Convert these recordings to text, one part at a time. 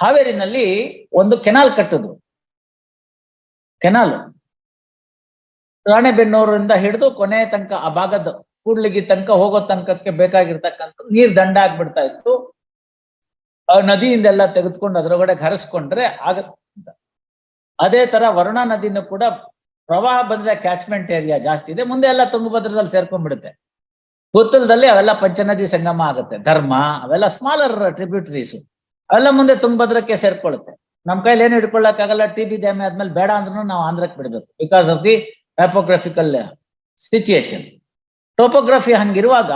ಹಾವೇರಿನಲ್ಲಿ ಒಂದು ಕೆನಾಲ್ ಕಟ್ಟಿದ್ರು ಕೆನಾಲ್. ರಾಣೆಬೆನ್ನೂರಿಂದ ಹಿಡಿದು ಕೊನೆ ತನಕ ಆ ಭಾಗದ ಕೂಡ್ಲಿಗಿ ತನಕ ಹೋಗೋ ತನಕಕ್ಕೆ ಬೇಕಾಗಿರ್ತಕ್ಕಂಥ ನೀರ್ ದಂಡ ಆಗ್ಬಿಡ್ತಾ ಇತ್ತು. ಆ ನದಿಯಿಂದೆಲ್ಲ ತೆಗೆದುಕೊಂಡು ಅದರೊಳಗಡೆ ಹರಿಸ್ಕೊಂಡ್ರೆ ಅಂತ. ಅದೇ ತರ ವರುಣಾ ನದಿನೂ ಕೂಡ ಪ್ರವಾಹ ಬಂದ್ರೆ ಕ್ಯಾಚ್ಮೆಂಟ್ ಏರಿಯಾ ಜಾಸ್ತಿ ಇದೆ. ಮುಂದೆ ಎಲ್ಲ ತುಂಗಭದ್ರದಲ್ಲಿ ಸೇರ್ಕೊಂಡ್ಬಿಡುತ್ತೆ. ಗೊತ್ತಲದಲ್ಲಿ ಅವೆಲ್ಲ ಪಂಚನದಿ ಸಂಗಮ ಆಗುತ್ತೆ. ಧರ್ಮ, ಅವೆಲ್ಲ ಸ್ಮಾಲರ್ ಟ್ರಿಬ್ಯೂಟರೀಸ್ ಅವೆಲ್ಲ ಮುಂದೆ ತುಂಗಭದ್ರಕ್ಕೆ ಸೇರ್ಕೊಳ್ಳುತ್ತೆ. ನಮ್ ಕೈಲಿ ಏನು ಹಿಡ್ಕೊಳ್ಳಕ್ಕಾಗಲ್ಲ ಟಿ ಬಿ ಡ್ಯಾಮ್ ಆದ್ಮೇಲೆ ಬೇಡ ಅಂದ್ರೂ ನಾವು ಆಂಧ್ರಕ್ಕೆ ಬಿಡ್ಬೇಕು. Because of the typographical situation topography ಹಂಗಿರುವಾಗ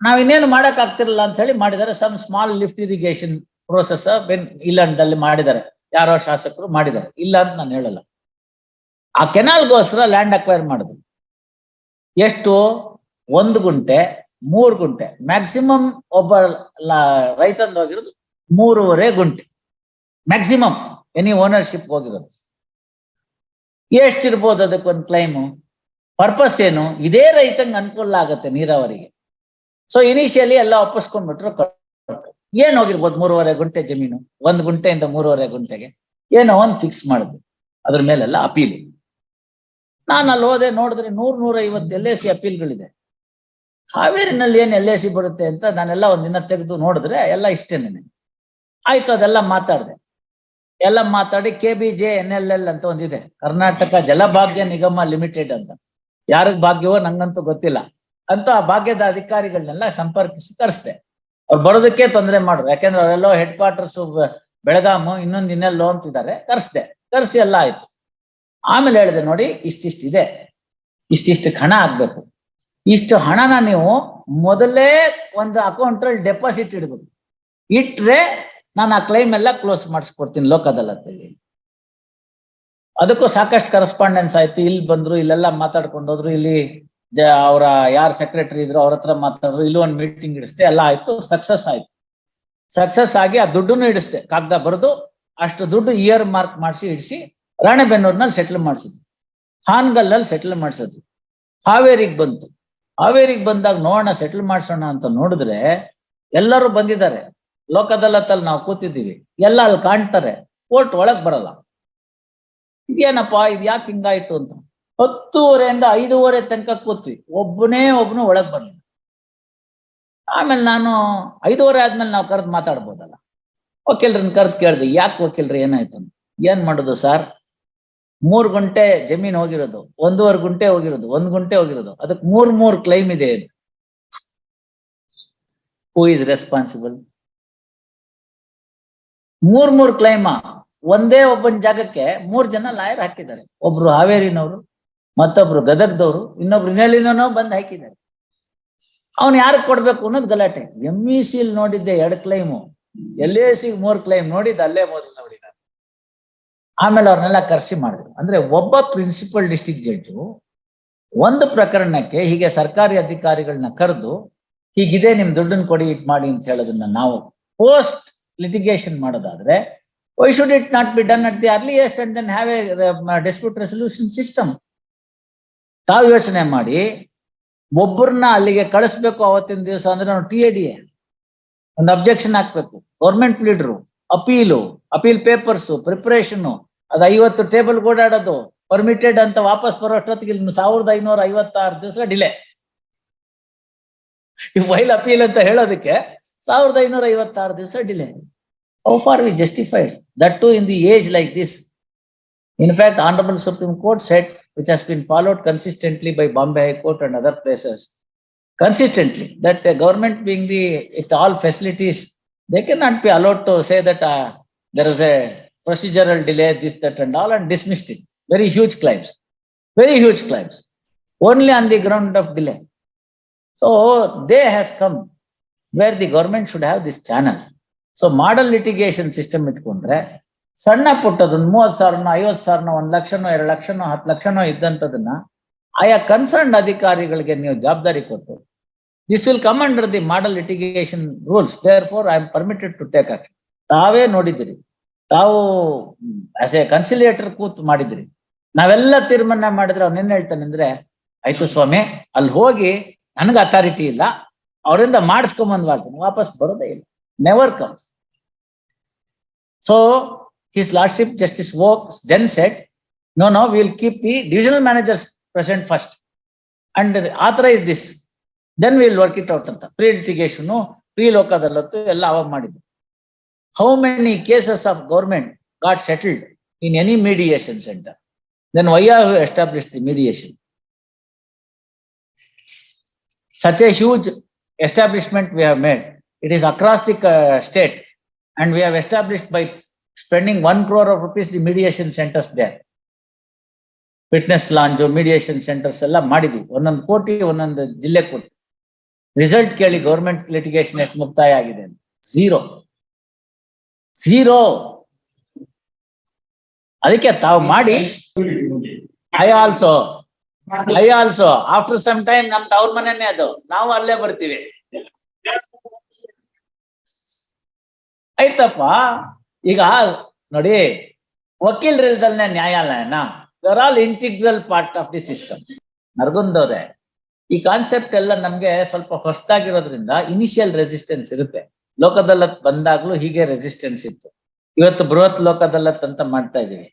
ನಾವ್ ಇನ್ನೇನು ಮಾಡಕ್ ಅಂತ ಹೇಳಿ ಮಾಡಿದ್ದಾರೆ. Some small lift irrigation process ಇಲ್ಲಂಡಲ್ಲಿ ಮಾಡಿದ್ದಾರೆ. ಯಾರೋ ಶಾಸಕರು ಮಾಡಿದ್ದಾರೆ. ಇಲ್ಲ ಅಂತ ನಾನು ಹೇಳಲ್ಲ. ಆ ಕೆನಾಲ್ಗೋಸ್ಕರ ಲ್ಯಾಂಡ್ ಅಕ್ವೈರ್ ಮಾಡಿದ್ರು ಎಷ್ಟು? ಒಂದು ಗುಂಟೆ, ಮೂರು ಗುಂಟೆ. ಮ್ಯಾಕ್ಸಿಮಮ್ ಒಬ್ಬ ರೈತಂದು ಹೋಗಿರೋದು ಮೂರುವರೆ ಗುಂಟೆ. ಮ್ಯಾಕ್ಸಿಮಮ್ ಎನಿ ಓನರ್ಶಿಪ್ ಹೋಗಿರೋದು. ಎಷ್ಟಿರ್ಬೋದು ಅದಕ್ಕೊಂದು ಕ್ಲೈಮು ಪರ್ಪಸ್ ಏನು? ಇದೇ ರೈತಂಗೆ ಅನುಕೂಲ ಆಗುತ್ತೆ ನೀರಾವರಿಗೆ. ಸೊ ಇನಿಷಿಯಲಿ ಎಲ್ಲ ಒಪ್ಪಿಸ್ಕೊಂಡ್ಬಿಟ್ರು ಕೊಟ್ಟು ಏನ್ ಹೋಗಿರ್ಬೋದು ಮೂರುವರೆ ಗುಂಟೆ ಜಮೀನು? ಒಂದ್ ಗುಂಟೆಯಿಂದ ಮೂರುವರೆ ಗುಂಟೆಗೆ. ಏನೋ ಒಂದು ಫಿಕ್ಸ್ ಮಾಡಿದ್ವಿ ಅದ್ರ ಮೇಲೆಲ್ಲ ಅಪೀಲ್ ನಾನು ಅಲ್ಲಿ ಹೋದೆ, ನೋಡಿದ್ರೆ ನೂರ್ ನೂರ ಐವತ್ತು ಎಲ್ ಎ ಸಿ ಅಪೀಲ್ಗಳಿದೆ ಹಾವೇರಿನಲ್ಲಿ ಏನ್ ಎಲ್ ಎ ಸಿ ಬರುತ್ತೆ ಅಂತ ನಾನೆಲ್ಲ ಒಂದಿನ ತೆಗೆದು ನೋಡಿದ್ರೆ ಎಲ್ಲ ಇಷ್ಟೇನೆ ಆಯ್ತು, ಅದೆಲ್ಲ ಮಾತಾಡಿದೆ. ಎಲ್ಲ ಮಾತಾಡಿ K B J N L L ಅಂತ ಒಂದಿದೆ. ಕರ್ನಾಟಕ ಜಲಭಾಗ್ಯ ನಿಗಮ ಲಿಮಿಟೆಡ್ ಅಂತ. ಯಾರಿಗ್ ಭಾಗ್ಯವೋ ನಂಗಂತೂ ಗೊತ್ತಿಲ್ಲ. ಅಂತ ಆ ಭಾಗ್ಯದ ಅಧಿಕಾರಿಗಳನ್ನೆಲ್ಲ ಸಂಪರ್ಕಿಸಿ ಕರೆಸ್ದೆ. ಅವ್ರು ಬರೋದಕ್ಕೆ ತೊಂದರೆ ಮಾಡಿದ್ರು ಯಾಕೆಂದ್ರೆ ಅವರೆಲ್ಲೋ ಹೆಡ್ ಕ್ವಾರ್ಟರ್ಸ್ ಬೆಳಗಾಮು ಇನ್ನೊಂದು ಇನ್ನೆಲ್ಲೋ ಅಂತಿದ್ದಾರೆ. ಕರೆಸ್ದೆ. ಕರೆಸಿ ಎಲ್ಲ ಆಯ್ತು. ಆಮೇಲೆ ಹೇಳಿದೆ ನೋಡಿ ಇಷ್ಟಿಷ್ಟಿದೆ ಇಷ್ಟಿಷ್ಟು ಹಣ ಆಗ್ಬೇಕು. ಇಷ್ಟು ಹಣನ ನೀವು ಮೊದಲೇ ಒಂದು ಅಕೌಂಟ್ ಅಲ್ಲಿ ಡೆಪಾಸಿಟ್ ಇಡ್ಬೇಕು. ಇಟ್ರೆ ನಾನು ಆ ಕ್ಲೈಮ್ ಎಲ್ಲ ಕ್ಲೋಸ್ ಮಾಡಿಸ್ಕೊಡ್ತೀನಿ ಲೋಕ್ ಅದಾಲತ್ತಲ್ಲಿ ಅದಕ್ಕೂ ಸಾಕಷ್ಟು ಕರೆಸ್ಪಾಂಡೆನ್ಸ್ ಆಯ್ತು. ಇಲ್ಲಿ ಬಂದ್ರು, ಇಲ್ಲೆಲ್ಲ ಮಾತಾಡ್ಕೊಂಡು ಹೋದ್ರು. ಇಲ್ಲಿ ಅವರ ಯಾರು ಸೆಕ್ರೆಟರಿ ಇದ್ರು, ಅವ್ರ ಹತ್ರ ಮಾತಾಡಿದ್ರು ಇಲ್ಲಿ ಒಂದು ಮೀಟಿಂಗ್ ಇಡಿಸ್ದೆ. ಎಲ್ಲ ಆಯ್ತು. ಸಕ್ಸಸ್ ಆಯ್ತು. ಸಕ್ಸಸ್ ಆಗಿ ಆ ದುಡ್ಡನ್ನು ಇಡಿಸ್ದೆ. ಕಾಗದ ಬರೆದು ಅಷ್ಟು ದುಡ್ಡು ಇಯರ್ ಮಾರ್ಕ್ ಮಾಡಿಸಿ, ಇಡಿಸಿ ರಾಣೆಬೆನ್ನೂರ್ನಲ್ಲಿ ಸೆಟ್ಲ್ ಮಾಡಿಸಿದ್ವಿ. ಹಾನ್ಗಲ್ನಲ್ಲಿ ಸೆಟ್ಲ್ ಮಾಡಿಸಿದ್ವಿ. ಹಾವೇರಿಗೆ ಬಂತು. ಹಾವೇರಿಗೆ ಬಂದಾಗ ನೋಡೋಣ ಸೆಟ್ಲ್ ಮಾಡಿಸೋಣ ಅಂತ ನೋಡಿದ್ರೆ ಎಲ್ಲರೂ ಬಂದಿದ್ದಾರೆ. ಲೋಕ ಅದಾಲತ್ತಲ್ಲಿ ನಾವು ಕೂತಿದ್ದೀವಿ. ಎಲ್ಲ ಅಲ್ಲಿ ಕಾಣ್ತಾರೆ. ಕೋರ್ಟ್ ಒಳಗ್ ಬರಲ್ಲ. ಇದೇನಪ್ಪ, ಇದು ಯಾಕೆ ಹಿಂಗಾಯ್ತು ಅಂತ. ಹತ್ತೂವರೆಯಿಂದ ಐದೂವರೆ ತನಕ ಕೂತ್ವಿ. ಒಬ್ಬನೇ ಒಬ್ನು ಒಳಗ್ ಬರಲಿಲ್ಲ. ಆಮೇಲೆ ನಾನು ಐದೂವರೆ ಆದ್ಮೇಲೆ ನಾವು ಕರೆದು ಮಾತಾಡ್ಬೋದಲ್ಲ. ವಕೀಲ್ರನ್ನ ಕರೆದು ಕೇಳಿದೆ, ಯಾಕೆ ವಕೀಲ್ರಿ, ಏನಾಯ್ತು ಏನ್ ಮಾಡೋದು ಸರ್? ಮೂರ್ ಗುಂಟೆ ಜಮೀನ್ ಹೋಗಿರೋದು. ಒಂದೂವರೆ ಗುಂಟೆ ಹೋಗಿರೋದು. ಒಂದ್ ಗುಂಟೆ ಹೋಗಿರೋದು. ಅದಕ್ಕೆ ಮೂರ್ ಮೂರ್ ಕ್ಲೈಮ್ ಇದೆ ಹೂ ಇಸ್ ರೆಸ್ಪಾನ್ಸಿಬಲ್ ಮೂರ್ ಮೂರ್ ಕ್ಲೈಮ ಒಂದೇ ಒಬ್ಬನ ಜಾಗಕ್ಕೆ ಮೂರ್ ಜನ ಲಾಯರ್ ಹಾಕಿದ್ದಾರೆ. ಒಬ್ರು ಹಾವೇರಿನವರು, ಮತ್ತೊಬ್ರು ಗದಗ್ದವ್ರು, ಇನ್ನೊಬ್ರು ಇನ್ನೆಲ್ಲಿನೋ ಬಂದು ಹಾಕಿದ್ದಾರೆ. ಅವನ್ ಯಾರಿಗೆ ಕೊಡ್ಬೇಕು ಅನ್ನೋದು ಗಲಾಟೆ. ಎಂ ಇ ಸಿಲ್ ನೋಡಿದ್ದೆ ಎರಡು ಕ್ಲೈಮು ಎಲ್ ಎ ಸಿ ಮೂರ್ ಕ್ಲೈಮ್ ನೋಡಿದ್ದು ಅಲ್ಲೇ ಮೊದಲು ನೋಡಿ ಆಮೇಲೆ ಅವ್ರನ್ನೆಲ್ಲ ಕರ್ಸಿ ಮಾಡಿದ್ರು. ಅಂದ್ರೆ ಒಬ್ಬ ಪ್ರಿನ್ಸಿಪಲ್ ಡಿಸ್ಟಿಕ್ ಜಡ್ಜು ಒಂದು ಪ್ರಕರಣಕ್ಕೆ ಹೀಗೆ ಸರ್ಕಾರಿ ಅಧಿಕಾರಿಗಳನ್ನ ಕರೆದು, ಹೀಗಿದೆ ನಿಮ್ ದುಡ್ಡನ್ನ ಕೊಡಿ ಇಟ್ ಮಾಡಿ ಅಂತ ಹೇಳೋದನ್ನ ನಾವು ಪೋಸ್ಟ್ ಲಿಟಿಗೇಷನ್ ಮಾಡೋದಾದ್ರೆ why should it not be done at the earliest and then have a dispute resolution system ತಾವು ಯೋಚನೆ ಮಾಡಿ, ಒಬ್ಬರನ್ನ ಅಲ್ಲಿಗೆ ಕಳಿಸ್ಬೇಕು ಅವತ್ತಿನ ದಿವಸ ಅಂದ್ರೆ ನಾವು ಟಿ ಎ ಡಿ ಒಂದು ಅಬ್ಜೆಕ್ಷನ್ ಹಾಕ್ಬೇಕು. Government leader appeal appeal papers preparation ಅದು ಐವತ್ತು ಟೇಬಲ್ ಓಡಾಡೋದು ಪರ್ಮಿಟೆಡ್ ಅಂತ ವಾಪಸ್ ಬರೋಷ್ಟೊತ್ತಿಗೆ ಇಲ್ಲಿ ಸಾವಿರದ ಐನೂರ ಐವತ್ತಾರು ದಿವಸ ಡಿಲೇ ಈ ಫೈಲ್ ಅಪೀಲ್ ಅಂತ ಹೇಳೋದಕ್ಕೆ ಸಾವಿರದ ಐನೂರ ಐವತ್ತಾರು ದಿವಸ delay how far we justified that to in the age like this in fact honourable supreme court set which has been followed consistently by Bombay High Court and other places. Consistently, that uh, government being the with all facilities, they cannot be allowed to say that uh, there is a procedural delay, this, that, and all, and dismissed it. Very huge claims, very huge claims, only on the ground of delay. So day has come where the government should have this channel so model litigation system ಇಟ್ಕೊಂಡ್ರೆ ಸಣ್ಣ ಪುಟ್ಟದನ್ನ ಮೂವತ್ ಸಾವಿರನೋ ಐವತ್ ಸಾವಿರನೋ, ಒಂದ್ ಲಕ್ಷನೋ, ಎರಡ್ ಲಕ್ಷನೋ, ಹತ್ತು ಲಕ್ಷನೋ ಇದ್ದಂಥದನ್ನ ಆಯಾ concern ಅಧಿಕಾರಿಗಳಿಗೆ ನೀವು ಜವಾಬ್ದಾರಿ ಕೊಟ್ಟು this will come under the model litigation rules therefore I am permitted to take action ತಾವೇ ನೋಡಿದಿರಿ ತಾವು ಆಸ್ ಎ ಕನ್ಸಿಲಿಯೇಟರ್ ಕೂತ್ ಮಾಡಿದ್ರಿ ನಾವೆಲ್ಲ ತೀರ್ಮಾನ ಮಾಡಿದ್ರೆ ಅವ್ನ ಏನ್ ಹೇಳ್ತಾನೆ ಅಂದ್ರೆ, ಆಯ್ತು ಸ್ವಾಮಿ, ಅಲ್ಲಿ ಹೋಗಿ, ನನಗೆ ಅಥಾರಿಟಿ ಇಲ್ಲ. ಅವರಿಂದ ಮಾಡಿಸ್ಕೊಂಬಂದ್ ಮಾಡ್ತೀನಿ ವಾಪಸ್ ಬರೋದೇ ಇಲ್ಲ. Never comes So his lordship Justice Woke then said, no, no, we will keep the divisional managers first and ಆತರ this. Then we will work it out ಅಂತ. ಪ್ರೀ ಲಿಟಿಗೇಷನ್ ಪ್ರೀ ಲೋಕದಲ್ಲತ್ತು ಎಲ್ಲ ಅವಾಗ ಮಾಡಿದ್ರು. How many cases of government got settled in any mediation centre then why are establish the mediation such a huge establishment we have made. It is across the uh, state and we have established by spending one crore of rupees the mediation centers there. Fitness launch, mediation centers ಎಲ್ಲ ಮಾಡಿದ್ವಿ ಒಂದೊಂದು ಕೋಟಿ ಒಂದೊಂದು jille ಕೊಟ್ಟು Result ಕೇಳಿ government litigation ಎಷ್ಟು ಮುಕ್ತಾಯ ಆಗಿದೆ Zero. ಝೀರೋ ಅದಕ್ಕೆ ತಾವು ಮಾಡಿ I also I also after some time ನಮ್ ತವ್ರ ಮನೆನೇ ಅದು. ನಾವು ಅಲ್ಲೇ ಬರ್ತೀವಿ. ಆಯ್ತಪ್ಪ. ಈಗ ನೋಡಿ ವಕೀಲರಿಲ್ದಲ್ನೇ ನ್ಯಾಯಾಲಯನ they're all integral part of the system ನರಗುಂದವ್ರೆ ಈ ಕಾನ್ಸೆಪ್ಟ್ ಎಲ್ಲ ನಮ್ಗೆ ಸ್ವಲ್ಪ ಹೊಸದಾಗಿರೋದ್ರಿಂದ ಇನಿಷಿಯಲ್ ರೆಸಿಸ್ಟೆನ್ಸ್ ಇರುತ್ತೆ. ಲೋಕದಲ್ಲತ್ ಬಂದಾಗ್ಲೂ ಹೀಗೆ ರೆಸಿಸ್ಟೆನ್ಸ್ ಇತ್ತು. ಇವತ್ತು ಬೃಹತ್ ಲೋಕದಲ್ಲತ್ ಅಂತ ಮಾಡ್ತಾ ಇದೀವಿ.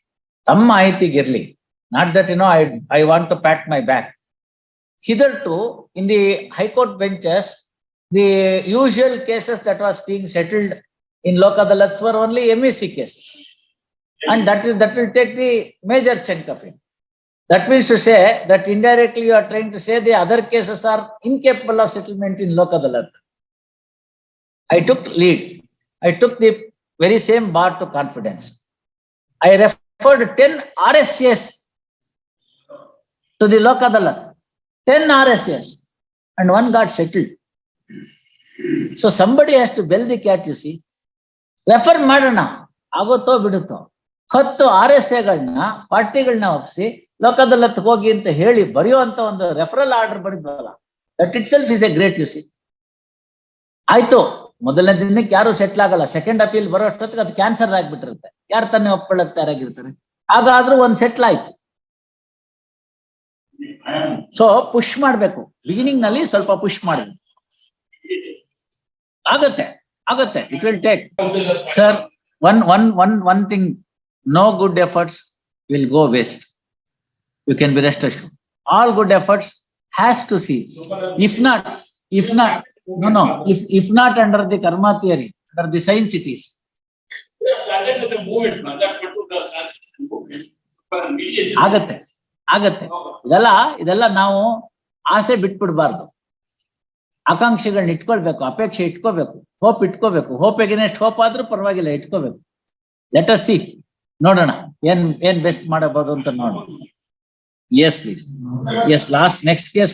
ತಮ್ಮ ಮಾಹಿತಿಗಿರ್ಲಿ Not that, you know, I, I want to pat my back. Hitherto, in the High Court benches, the usual cases that was being settled in Lok Adalats were only MEC cases. And that is that will take the major chunk of it. That means to say that indirectly you are trying to say the other cases are incapable of settlement in Lok Adalat. I took lead. I took the very same bar to confidence. I referred 10 RSCS to the loka adalat 10 RSS and one got settled. So somebody has to bell the cat, you see. Refer ಮಾಡೋಣ ಆಗುತ್ತೋ ಬಿಡುತ್ತೋ. ಹತ್ತು R S ಎಗಳನ್ನ ಪಾರ್ಟಿಗಳನ್ನ ಒಪ್ಪಿಸಿ ಲೋಕದಲ್ಲತ್ ಹೋಗಿ ಅಂತ ಹೇಳಿ ಬರೆಯುವಂತ ಒಂದು referral order ಬರೆದ್ವಲ್ಲ that itself is a great you see ಆಯ್ತು. ಮೊದಲನೇ ದಿನಕ್ಕೆ ಯಾರು ಸೆಟ್ಲ್ ಆಗಲ್ಲ. ಸೆಕೆಂಡ್ ಅಪೀಲ್ ಬರೋ ಅಷ್ಟೊತ್ತಿಗೆ ಅದು ಕ್ಯಾನ್ಸರ್ ಆಗ್ಬಿಟ್ಟಿರುತ್ತೆ. ಯಾರು ತಾನೇ ಒಪ್ಕೊಳ್ಳಕ್ ತಯಾರಾಗಿರ್ತಾರೆ? ಆಗಾದ್ರೂ ಒಂದ್ ಸೆಟ್ಲ್ ಆಯ್ತು. ಸೊ ಪುಷ್ ಮಾಡ್ಬೇಕು. ಬಿಗಿನಿಂಗ್ನಲ್ಲಿ ಸ್ವಲ್ಪ ಪುಷ್ ಮಾಡ್ಬೇಕು ಆಗತ್ತೆ ಆಗತ್ತೆ. It will take sir one one one one thing no good efforts will go waste you can be rest assure all good efforts has to see if not if not no no if if not under the karma theory under the science it is started with the movement, man. That particular started with the movement. For mediation. ಆಗತ್ತೆ. ಆಗತ್ತೆ. ಇದೆಲ್ಲ ಇದೆಲ್ಲ ನಾವು ಆಸೆ ಬಿಟ್ಬಿಡ್ಬಾರ್ದು. ಆಕಾಂಕ್ಷೆಗಳನ್ನ ಇಟ್ಕೊಳ್ಬೇಕು, ಅಪೇಕ್ಷೆ ಇಟ್ಕೋಬೇಕು hope ಇಟ್ಕೋಬೇಕು ಹೋಪ್ ಎಗೇನೆಸ್ಟ್ ಹೋಪ್ ಆದ್ರೂ ಪರವಾಗಿಲ್ಲ ಇಟ್ಕೋಬೇಕು ಲೆಟ್ ಅಸ್ ಸಿ ನೋಡೋಣ, ಏನ್ ಏನ್ ಬೆಸ್ಟ್ ಮಾಡಬಹುದು ಅಂತ ನೋಡೋಣ. Yes please yes last next case